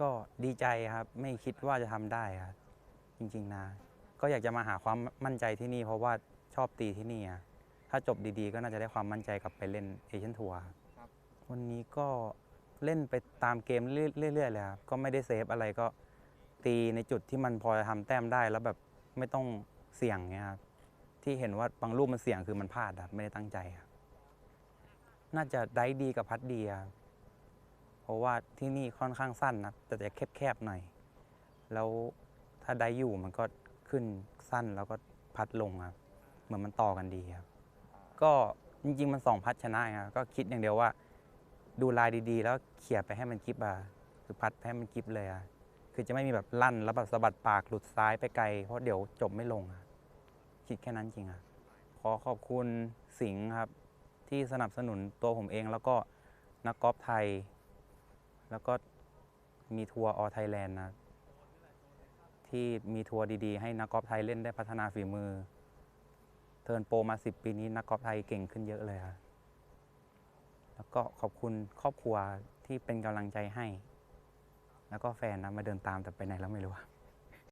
ก็ดีใจครับ ไม่คิดว่าจะทำได้ครับจริงๆนะ ก็อยากจะมาหาความมั่นใจที่นี่ เพราะว่าชอบตีที่นี่อะถ้าจบดีๆ ก็น่าจะได้ความมั่นใจกลับไปเล่นเอเชียนทัวร์ครับวันนี้ก็เล่นไปตามเกมเรื่อยๆเลยครับก็ไม่ได้เซฟอะไรก็ตีในจุดที่มันพอจะทำแต้มได้แล้วแบบไม่ต้องเสี่ยงเงี้ยครับที่เห็นว่าบางลูกมันเสี่ยงคือมันพลาดครับไม่ได้ตั้งใจครับน่าจะได้ดีกับพัดดีครับ เพราะว่าที่นี่ค่อนข้างสั้นนะแต่จะแคบๆหน่อย แล้วถ้าได้อยู่มันก็ขึ้นสั้นแล้วก็พัดลงครับ เหมือนมันต่อกันดีครับ ก็จริงๆมันสองพัดชนะครับก็คิดอย่างเดียวว่า ดูลายดีๆ แล้วเขี่ยไปให้มันกิบอะคือพัดให้มันกิบเลยอะคือจะไม่มีแบบลั่นแล้วแบบสะบัดปากหลุดซ้ายไปไกล เพราะเดี๋ยวจบไม่ลงอะคิดแค่นั้นจริงอะขอขอบคุณสิงห์ครับ ที่สนับสนุนตัวผมเองแล้วก็นักกอล์ฟไทย แล้วก็มีทัวร์ออไทยแลนด์นะที่มีทัวร์ดีๆ ให้นักกอล์ฟไทยเล่นได้พัฒนาฝีมือ เทิร์นโปรมาสิปีนี้นักกอล์ฟไทยเก่งขึ้นเยอะเลยครับแล้วก็ขอบคุณครอบครัวที่เป็นกำลังใจให้ แล้วก็แฟนนะมาเดินตามแต่ไปไหนแล้วไม่รู้